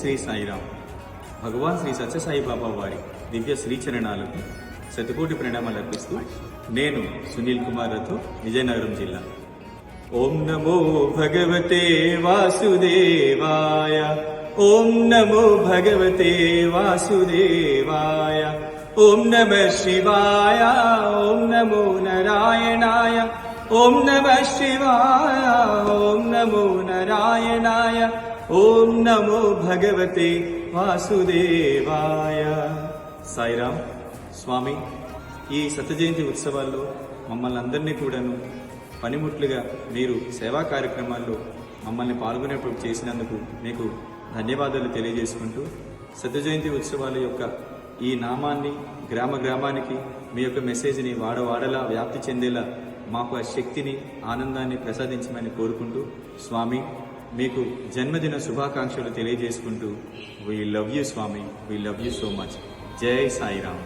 శ్రీ సాయిరాం భగవాన్ శ్రీ సత్యసాయి బాబా వారి దివ్య శ్రీచరణాలకు శతకోటి ప్రణామాలు అర్పిస్తూ నేను సునీల్ కుమార్ రథు విజయనగరం జిల్లా. ఓం నమో భగవతే వాసుదేవాయ. ఓం నమో భగవతే వాసుదేవాయ. ఓం నమ శివాయ ఓం నమో నారాయణాయ. ఓం నమ శివాయ ఓం నమో నారాయణాయ ఓం నమో భగవతే వాసుదేవాయ. సాయిరాం స్వామి ఈ సత్యజయంతి ఉత్సవాల్లో మమ్మల్ని అందరినీ కూడాను పనిముట్లుగా మీరు సేవా కార్యక్రమాల్లో మమ్మల్ని పాల్గొనేప్పుడు చేసినందుకు మీకు ధన్యవాదాలు తెలియజేసుకుంటూ సత్యజయంతి ఉత్సవాల యొక్క ఈ నామాన్ని గ్రామ గ్రామానికి మీ యొక్క మెసేజ్ని వాడవాడలా వ్యాప్తి చెందేలా మాకు ఆ శక్తిని ఆనందాన్ని ప్రసాదించమని కోరుకుంటూ స్వామి మీకు జన్మదిన శుభాకాంక్షలు తెలియజేసుకుంటూ we love you Swamy we love you so much జై సాయిరామ్.